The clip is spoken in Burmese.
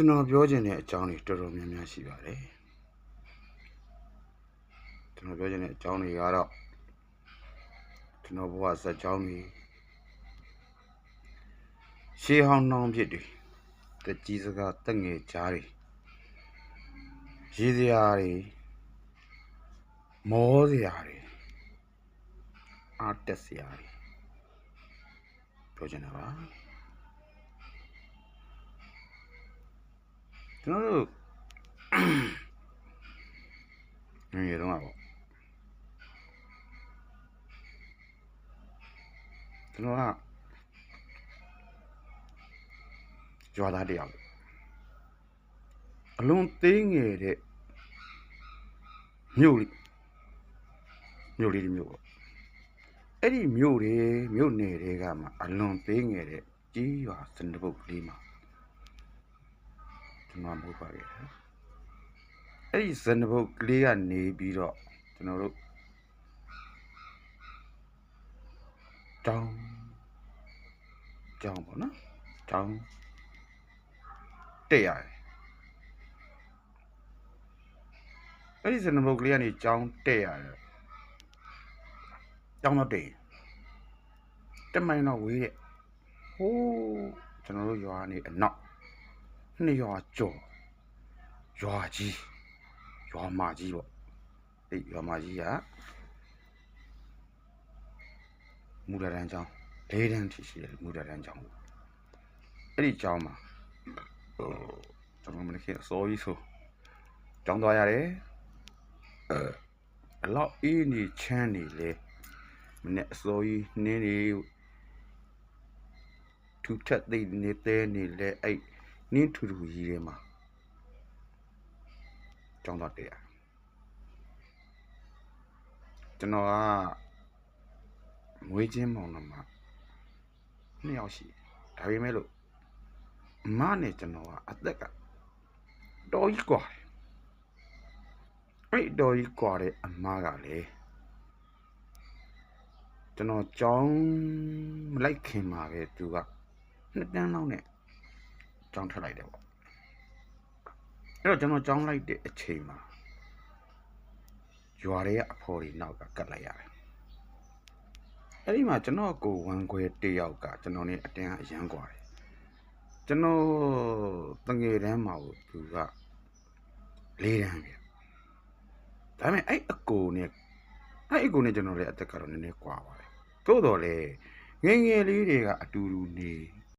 ကျွန်တော်ပြောချင်တဲ့အကြောင်းတွေတော်တော်များများရှိပါတယ်ကျွန်တော်ပြောချင်တဲ့အကြောင်းတွေကတော့ကျွန်တော်ဘဝဇာတ်ကြောင်းတွေရှေးဟောင်းနှောင်းဖြစ်တွေတက်ကြီးစကားတက်ငယ်ကြားတွေရေးစရာတွေမောစရာတွေအားတက်စရာတွေပြောချင်တာပါ ကျွန်တော်တို့ငယ်ငယ်တုန်းကပေါ့ကျွန်တော်ကကြွားသားတစ်ယောက်အလွန်သေးငယ်တဲ့မြို့လေးမြို့လေးတစ်မြို့ပေါ့အဲ့ဒီမြို့တွေမြို့နယ်တွေကမှအလွန်သေးငယ်တဲ့ကြီးရွာစနပုတ်ကလေးမှာ ကျွန်တော်မို့ပါခဲ့တယ်အဲ့ဒီဇန်နဘုတ်ကလေးကနေပြီးတော့ကျွန်တော်တို့တောင်းတောင်းပေါ့နော်တောင်းတက်ရတယ်အဲ့ဒီဇန်နဘုတ်ကလေးကနေတောင်းတက်ရတယ်တောင်းတော့တက်ရင်တက်မိုင်းတော့ဝေးတဲ့ဟိုးကျွန်တော်တို့ရွာနေအနောက် နှစ်ရွာကျော်ရွာကြီးရွာမကြီးပေါ့အဲ့ရွာမကြီးကမူရတန်းကျောင်းလေးတန်းထိရှိတယ်မူရတန်းကျောင်းပေါ့အဲ့ဒီကျောင်းမှာဟိုကျွန်တော်မနေ့ကအစိုးရဆိုကျောင်းသွားရတယ်အဲအလောက်အေးနေချမ်းနေလေမနေ့အစိုးရနင်းနေထူထက်သိနေတဲ့နေလေအဲ့ နင်းထူထူကြီးထဲမှာကျောင်းသားတက်ရကျွန်တော်ကမွေးချင်းမောင်နှမနှစ်ယောက်ရှိတယ်ဒါပေမဲ့လို့အမနဲ့ကျွန်တော်ကအသက်ကတော်ကြီးกว่าတယ်အဲ့တော်ကြီးกว่าတဲ့အမကလည်းကျွန်တော်ကျောင်းမလိုက်ခင်မှာပဲသူကနှစ်တန်းလောက်နဲ့ ကြောင်းထက်လိုက်တယ်ပေါ့အဲ့တော့ကျွန်တော်ကြောင်းလိုက်တဲ့အချိန်မှာရွာတွေကအဖော်တွေနောက်ကကတ်လိုက်ရတယ်အဲ့ဒီမှာကျွန်တော်ကိုဝန်ခွဲတယောက်ကကျွန်တော်နဲ့အတင်းအရန်ကွာတယ်ကျွန်တော်တငယ်တန်းမှာကိုသူကလေးတန်းပြဒါပေမဲ့အဲ့အကိုနဲ့အဲ့အကိုနဲ့ကျွန်တော်လည်းအသက်ကတော့နည်းနည်းကွာပါတယ်သို့တော်လည်းငယ်ငယ်လေးတွေကအတူတူနေ